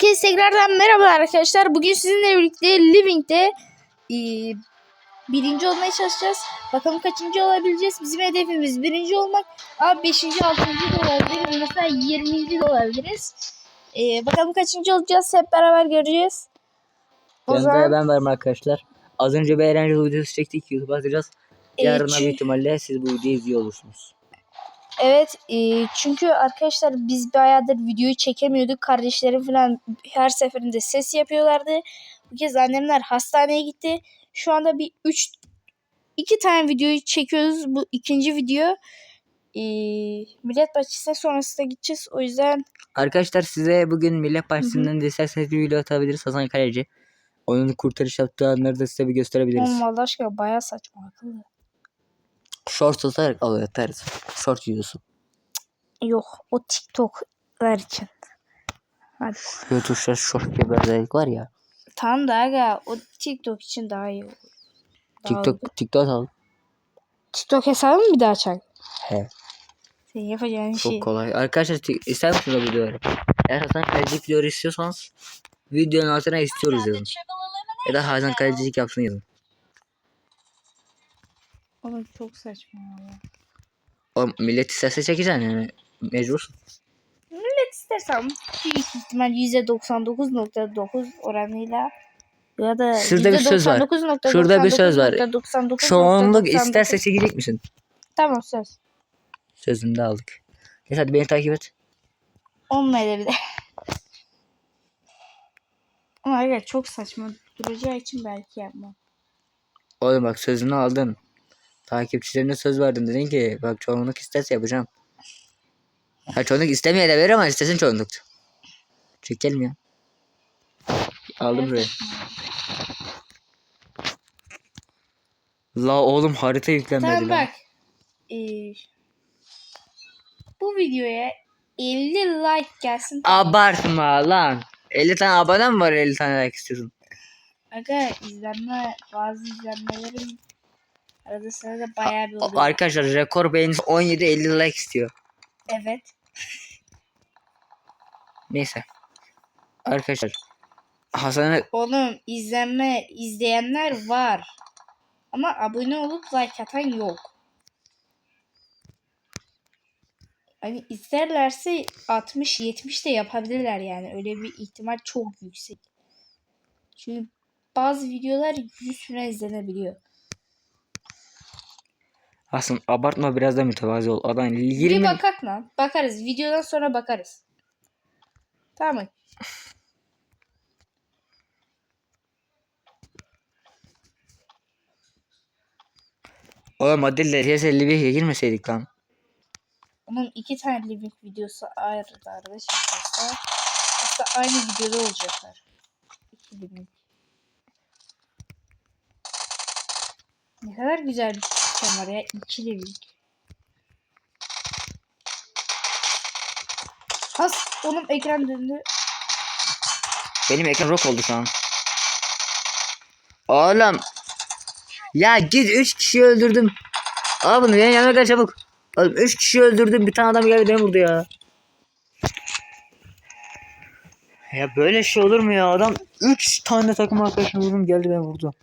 Herkese tekrardan merhaba arkadaşlar. Bugün sizinle birlikte Living'de e, birinci olmaya çalışacağız. Bakalım kaçıncı olabileceğiz. Bizim hedefimiz birinci olmak. Ama beşinci, altıncı da olabiliriz. Mesela yirminci de olabiliriz. E, bakalım kaçıncı olacağız. Hep beraber göreceğiz. O Yanında zaman ben varım arkadaşlar. Az önce bir eğlenceli videosu çektik. YouTube'a atacağız. e, Yarına çü- büyük ihtimalle siz bu videoyu izliyor olursunuz. Evet e, çünkü arkadaşlar biz bayağıdır videoyu çekemiyorduk. Kardeşlerim falan her seferinde ses yapıyorlardı. Bu kez annemler hastaneye gitti. Şu anda bir 3 iki tane videoyu çekiyoruz. Bu ikinci video. E, Millet Bahçesi'ne sonrasında gideceğiz. O yüzden Arkadaşlar size bugün Millet Partisi'nden de isterseniz bir video atabiliriz. Hasan Kaleci. Onun kurtarış yaptığı anları da size bir gösterebiliriz. oğlum Allah aşkına baya saçma akıllı. Short atarak alıyor atarız. Short videosu. Yok o TikTok'lar için. Hadi. YouTube'da short diye bir özellik var ya. Tamam da aga o TikTok için daha iyi olur. Daha. TikTok, TikTok al. TikTok hesabı mı bir daha açak? He. Senin yapacağın Çok şey. kolay. Arkadaşlar ister misiniz o videoları? Eğer Hasan Kaleci videoları istiyorsanız videonun altına istiyoruz yazın. Ya da Hasan Kalecilik yapsın yazın. Oğlum çok saçma ya. O millet isterse çekeceksin yani. Mecbursun. Evet istersem büyük ihtimal %99.9 oranıyla ya da Şurada bir söz var. %99.99.99 Şurada bir söz var. Çoğunluk 99.99. isterse çekecek misin? Tamam söz. Sözünü de aldık. Neyse hadi beni takip et. Olmayabilir bir de. Ama evet çok saçma duracağı için belki yapmam. Oğlum bak sözünü aldın. Takipçilerine söz verdin dedin ki bak çoğunluk isterse yapacağım. Ha çoğunluk istemeye de verir ama istesin çoğunluk. Çekelim ya. Aldım buraya. La oğlum harita yüklenmedi Tamam lan. bak. Ee, bu videoya 50 like gelsin. Abartma lan. 50 tane abone mi var 50 tane like istiyorsun? Aga izlenme bazı izlenmelerim arada sırada bayağı bir oluyor. Arkadaşlar rekor beğenisi 17-50 like istiyor. Evet. Neyse. Arkadaşlar. Hasan'a Oğlum izlenme izleyenler var. Ama abone olup like atan yok. Hani isterlerse 60-70 de yapabilirler yani. Öyle bir ihtimal çok yüksek. Çünkü bazı videolar 100 falan izlenebiliyor. Hasan abartma biraz da mütevazi ol. Adam Bir 20 bakak lan. Bakarız. Videodan sonra bakarız. Tamam mı? Oğlum hadi LTS 51'e girmeseydik lan. Onun iki tane living videosu ayrı. Aslında aslında aynı videoda olacaklar. İki living. Ne kadar güzel bir sistem var ya. İki living. Has onun ekran döndü. Benim ekran rock oldu şu an. Oğlum. Ya git 3 kişi öldürdüm. Al bunu benim yanıma gel çabuk. Oğlum 3 kişi öldürdüm. Bir tane adam geldi beni vurdu ya. Ya böyle şey olur mu ya? Adam 3 tane takım arkadaşını vurdum geldi beni vurdu.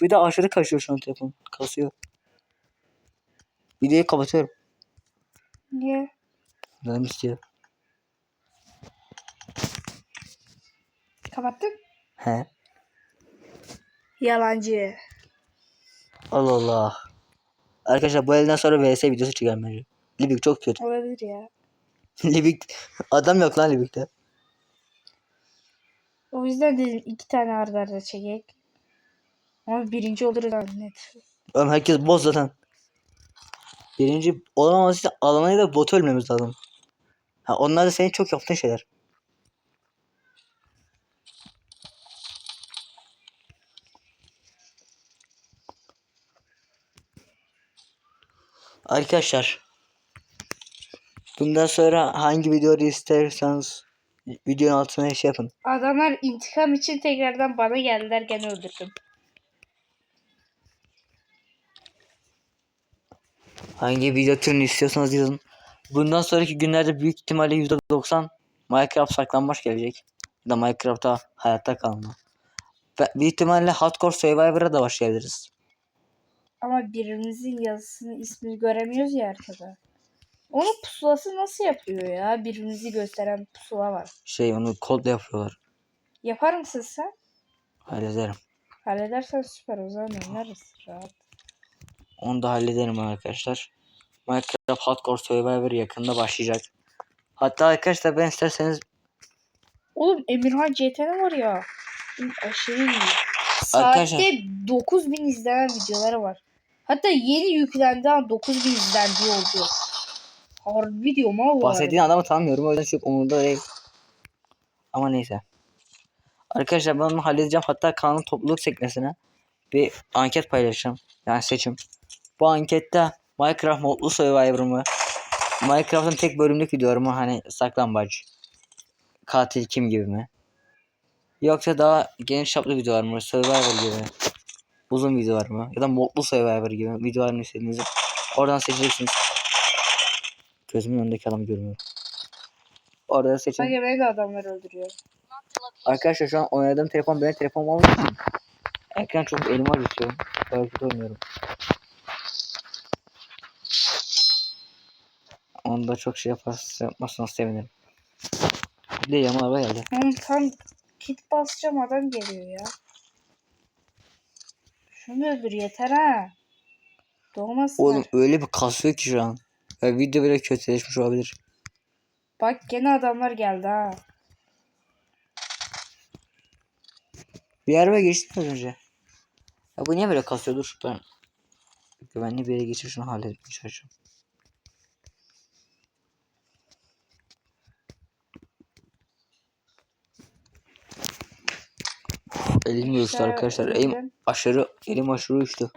Bir de aşırı kaçıyor şu an telefon. Kasıyor. Videoyu kapatıyorum. Niye? Canım istiyor. Kapattın? He. Yalancı. Allah Allah. Arkadaşlar bu elden sonra VS videosu çıkar bence. Libik çok kötü. Olabilir ya. Libik adam yok lan Libik'te. O yüzden dedim iki tane arda arda çekek. Ama birinci oluruz net. Oğlum herkes boz zaten. Birinci olamaması için alanayı da bot ölmemiz lazım. Ha, onlar da senin çok yaptığın şeyler. Arkadaşlar. Bundan sonra hangi videoyu isterseniz videonun altına şey yapın. Adamlar intikam için tekrardan bana geldiler gene öldürdüm. Hangi video türünü istiyorsanız yazın. Bundan sonraki günlerde büyük ihtimalle %90 Minecraft saklanmaç gelecek. Ya da Minecraft'ta hayatta kalma. Ve büyük ihtimalle Hardcore Survivor'a da başlayabiliriz. Ama birimizin yazısını ismini göremiyoruz ya arkada. Onun pusulası nasıl yapıyor ya? Birbirimizi gösteren pusula var. Şey onu kodla yapıyorlar. Yapar mısın sen? Hallederim. Halledersen süper o zaman oynarız rahat. Onu da hallederim arkadaşlar. Minecraft Hardcore Survivor yakında başlayacak. Hatta arkadaşlar ben isterseniz Oğlum Emirhan CTN var ya. Aşırı iyi. Arkadaşlar- Saatte 9000 izlenen videoları var. Hatta yeni yüklendi ama 9000 izlendiği oldu. Harbi diyorum ha bu bahsettiğin adamı tanımıyorum o yüzden çok umurumda değil. Ama neyse. Arkadaşlar ben onu halledeceğim. Hatta kanalın topluluk sekmesine bir anket paylaşacağım. Yani seçim. Bu ankette Minecraft modlu Survivor mı? Minecraft'ın tek bölümlük videoları mı? Hani saklambaç, katil kim gibi mi? Yoksa daha geniş çaplı videolar mı? Survivor gibi. Uzun videolar mı? Ya da modlu Survivor gibi videolarını istediğinizi oradan seçeceksiniz. Gözümün önündeki adamı görmüyorum. Orada seçin. Sanki beni de adamlar öldürüyor. Arkadaşlar şu an oynadığım telefon benim telefonum için ekran çok elime acıtıyor. Böyle oynuyorum. Onu da çok şey yaparsa yapmazsanız sevinirim. Bir de yanıma araba geldi. Oğlum tam kit basacağım adam geliyor ya. Şunu öldür yeter ha. Doğmasınlar. Oğlum öyle bir kasıyor ki şu an. Ya video bile kötüleşmiş olabilir. Bak gene adamlar geldi ha. Bir araba geçti mi az önce? Ya bu niye böyle kasıyor? Dur ben güvenli bir yere geçip şunu halletmeye çalışacağım. Elim uyuştu İşte arkadaşlar. Elim aşırı, elim aşırı uyuştu.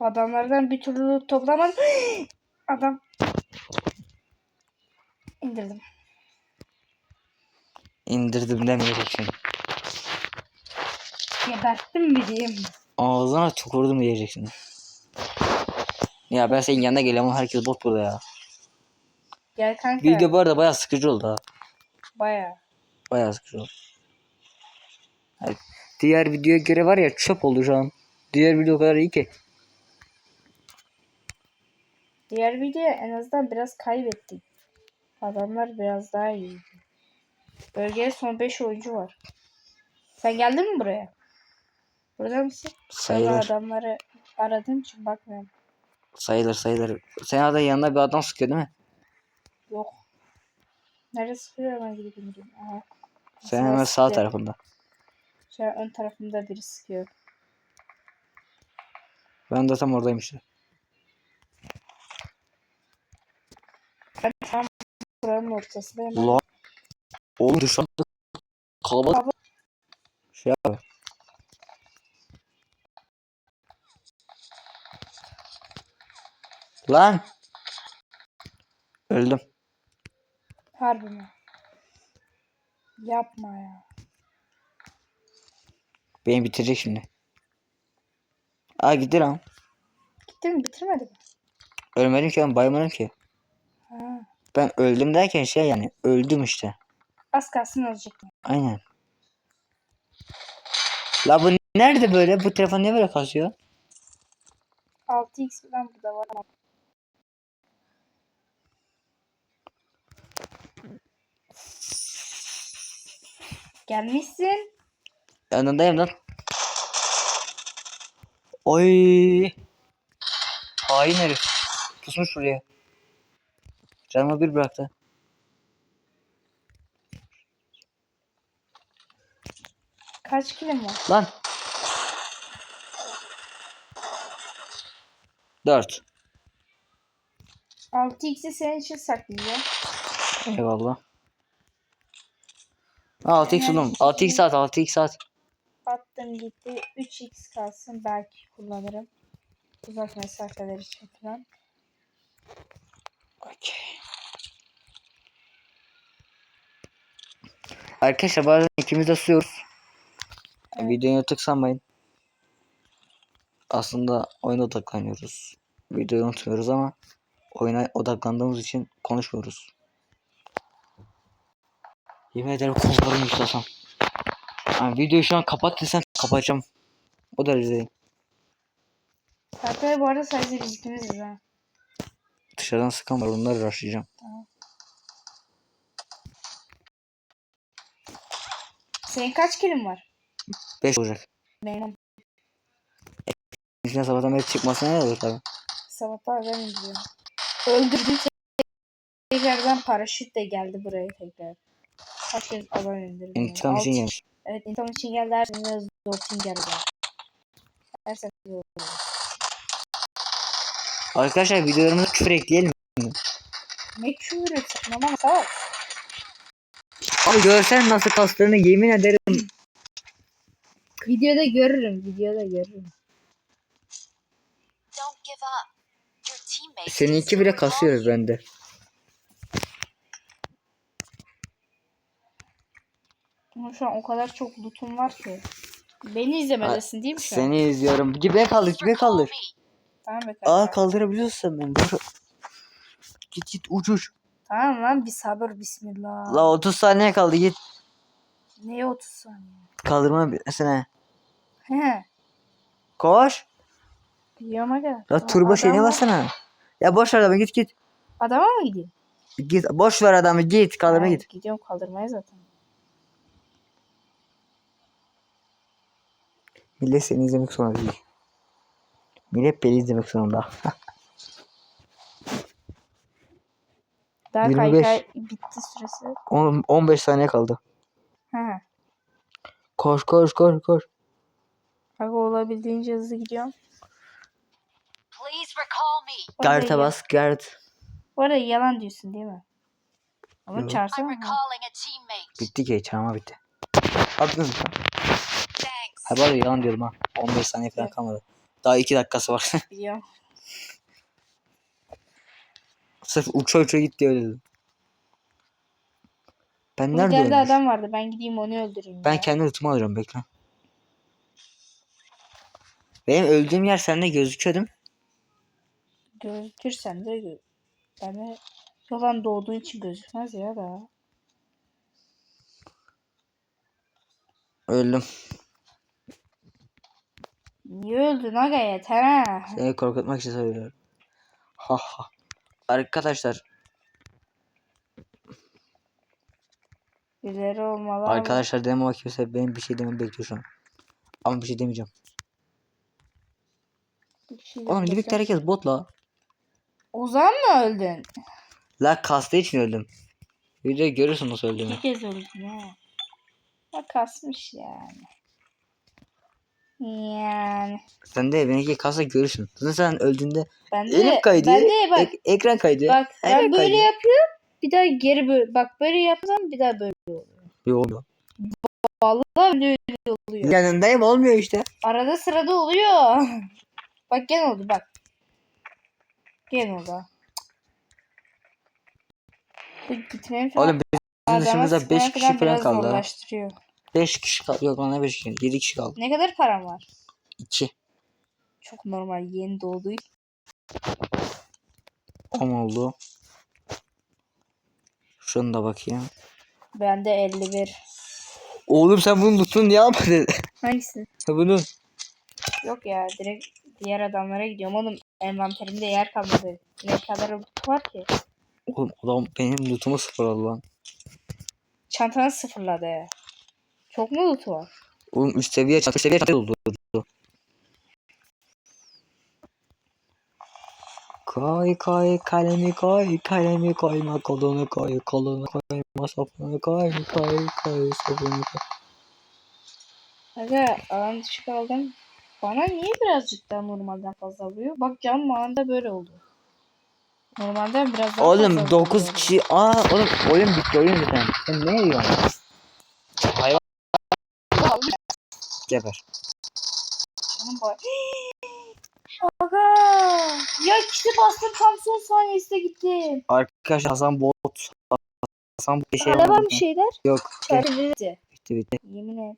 Adamlardan bir türlü toplamadım. Adam. İndirdim. İndirdim demeyeceksin. Geberttim mi diyeyim. Ağzına tükürdüm diyeceksin. Ya ben senin yanına geliyorum herkes bot burada ya. Gel kanka. Video bu arada bayağı sıkıcı oldu ha. Baya. Bayağı sıkıcı oldu. Yani diğer videoya göre var ya çöp oldu şu an. Diğer video o kadar iyi ki. Diğer video en azından biraz kaybettik. Adamlar biraz daha iyiydi. Bölgeye son 5 oyuncu var. Sen geldin mi buraya? Burada mısın? Sayılır. adamları aradığım için bakmıyorum. Sayılır sayılır. Sen arada yanına bir adam sıkıyor değil mi? Yok. Neresi sıkıyor hemen gidip indireyim. Aha. Sen hemen sağ tarafında. Şu an ön tarafımda biri sıkıyor. Ben de tam oradayım işte. Ben tam buranın ortasındayım. Lan. Oğlum dışarıda. Kalabalık. Şey abi. Lan. Öldüm. Harbi mi? Yapma ya. Beni bitirecek şimdi. Aa gitti lan. Gitti mi? Bitirmedi mi? Ölmedim ki ben baymadım ki. Ha. Ben öldüm derken şey yani öldüm işte. Az kalsın ölecek mi? Aynen. La bu nerede böyle? Bu telefon niye böyle kasıyor? 6x falan burada var. Gelmişsin. Yanındayım lan. Oy. Hain herif. Pusmuş buraya. Canımı bir bıraktı. Kaç kilim var? Lan. Dört. 6x'i senin için saklayacağım. Eyvallah. 6x oğlum. 6x at 6x at. Attım gitti. 3x kalsın belki kullanırım. Uzak mesafeler için falan. Okey. Arkadaşlar bazen ikimiz de susuyoruz. Evet. Videoya tıksanmayın. Aslında oyuna odaklanıyoruz. Videoyu unutmuyoruz ama oyuna odaklandığımız için konuşmuyoruz. Yemin ederim kollarım yükselsem. Yani videoyu şu an kapat desen kapatacağım. O derecedeyim. Hatta bu arada sadece biz ikimiziz ha. Dışarıdan sıkan var onları rushlayacağım. Senin kaç kilin var? 5 olacak. Benim İçine sabahtan beri çıkmasına ne olur tabi. sabahlar ben izliyorum. Öldürdü tekrardan paraşütle geldi buraya tekrar. Herkes adam indirdi. İntikam için gelmiş. Evet intikam için geldi her seferinde Zortin geldi. Her seferinde Arkadaşlar videolarımıza küfür ekleyelim. Ne küfür etsin ama salak. Abi görsen nasıl kastığını yemin ederim. Videoda görürüm, videoda görürüm. Don't give up. Your teammates Seninki bile kasıyoruz bende. Ama şu an o kadar çok lootum var ki. Beni izlemedesin değil mi şu an? Seni izliyorum. Gibi kaldır, gibi kaldır. Tamam be Aa kaldırabiliyorsun beni. Dur. Git git uç uç. Tamam lan bir sabır bismillah. La 30 saniye kaldı git. Neye 30 saniye? Kaldırma bitmesine. He. Koş. Biliyorum aga. La turbo şeyine var. bassana. Ya boş ver adamı git git. Adama mı gideyim? Git boş ver adamı git kaldırma git. Gidiyorum kaldırmaya zaten. Millet seni izlemek zorunda değil. Millet beni izlemek zorunda. Daha 25. kaykay bitti süresi. On- 15 saniye kaldı. He. Koş koş koş koş. Aga olabildiğince hızlı gidiyorum. Please recall me. Garta bas Gart. Bu arada yalan diyorsun değil mi? Ama Yok. çağırsana. I'm mı? recalling a teammate. Bitti ki çağırma bitti. Attınız mı? Ha arada yalan diyorum ha. 15 saniye falan kalmadı. Daha 2 dakikası var. Biliyorum. Sırf uça uça gitti öyle dedim. Ben nerede ölmüş? adam vardı. Ben gideyim onu öldüreyim. Ben ya. kendi lootumu alıyorum bekle. Benim öldüğüm yer sende gözüküyor değil mi? Gözükürsen de gö- ben de yalan doğduğun için gözükmez ya da. Öldüm. Niye öldün aga yeter ha. Seni korkutmak için söylüyorum. Ha ha. Arkadaşlar, Birileri olmalı arkadaşlar demo kimse benim bir şey dememi bekliyor şu an. Ama bir şey demeyeceğim. bir şey Oğlum. Libik'te herkes bot la. Ozan mı öldün? La kastığı için öldüm. Videoyu görürsün nasıl öldüğümü. İki kez öldün ha. Bak kasmış yani. Yani. Sen de benimki kasa görürsün. Zaten sen öldüğünde Ben de, elim kaydı. ben de bak, ek- ekran kaydı. bak ben ekran böyle kaydı. yapıyorum. Bir daha geri böyle, bak böyle yapsam bir daha böyle Yok olmuyor. vallahi böyle öyle oluyor. Yanındayım olmuyor işte. Arada sırada oluyor. bak gene oldu bak. Gene oldu. gitmeyin falan. Oğlum bizim dışımızda sıkmaya 5 kişi falan kaldı. zorlaştırıyor. 5 kişi kaldı. Yok lan ne 5 kişi? 7 kişi kaldı. Ne kadar param var? 2. Çok normal yeni için. 10 oldu. Şunu da bakayım. Bende 51. Oğlum sen bunun lootunu niye almadın? Hangisi? bunun. Yok ya direkt diğer adamlara gidiyorum. Oğlum envanterimde yer kalmadı. Ne kadar loot var ki? Oğlum adam benim lootumu sıfırladı lan. Çantanı sıfırladı. Çok mu loot var? Oğlum üst seviye çatı seviye çatı oldu. Koy koy kalemi koy kalemi koyma kolunu koy kolunu koyma sapını koy koy koy sapını koy. Aga alan dışı kaldım. Bana niye birazcık daha normalden fazla vuruyor? Bak cam mağında böyle oldu. Normalden biraz daha Oğlum fazla 9 vuruyor. kişi aa oğlum oyun bitti oyun zaten. Sen ne diyorsun? Geber. Canım bay- Aga ya kişi bastım tam son saniyesinde gitti. Arkadaşlar Hasan bot Hasan bir şey Hala var mı şeyler? Yok. Çerçeveledi. Bitti bitti. Yemin et.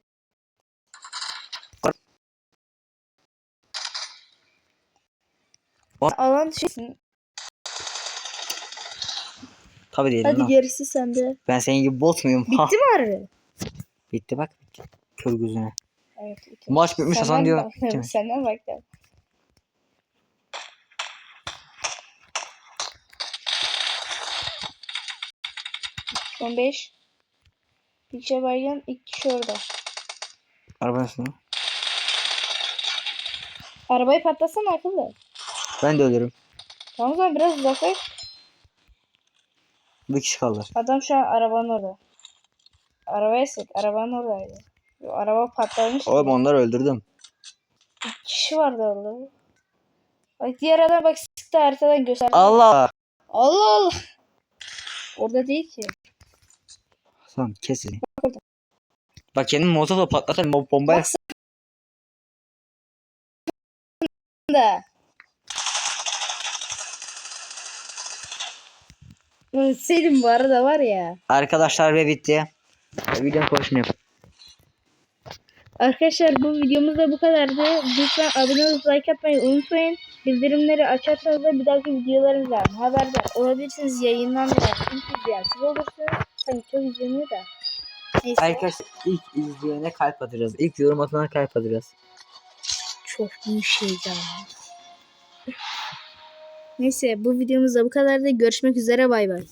Alan dışısın. Tabii değilim Hadi lan. gerisi sende. Ben senin gibi bot muyum? Bitti mi harbi? Bitti bak. Bitti. Kör gözüne. Evet. bitti. Maç bitmiş Hasan Senden diyor. mi? Senden baktım. Son 5. Bir kişi baygın, iki kişi orada. Araba nasıl? Arabayı patlatsana akıllı. Ben de ölürüm. Tamam o zaman biraz uzaklaş. Bir kişi kaldı. Adam şu an arabanın orada. Arabaya sık. Arabanın oradaydı. Araba patlamış. Oğlum onları öldürdüm. İki kişi vardı orada. Bak diğer adam bak sıktı haritadan gösterdi. Allah. Allah Allah. Orada değil ki. Tamam kesin. Bak kendim molotofla patlatırım. Bu bombaya. Bak da. Senin bu arada var ya. Arkadaşlar ve bitti. Videonun konuşunu yap. Arkadaşlar bu videomuz da bu kadardı. Lütfen abone olup like atmayı unutmayın. Bildirimleri açarsanız da bir dahaki videolarımızdan haberdar olabilirsiniz. Yayınlandıran ilk izleyen siz olursunuz. Hani çok izleniyor da. Neyse. Arkadaşlar ilk izleyene kalp atacağız. İlk yorum atana kalp atacağız. Çok büyük ama. Neyse bu videomuz da bu kadardı. Görüşmek üzere bay bay.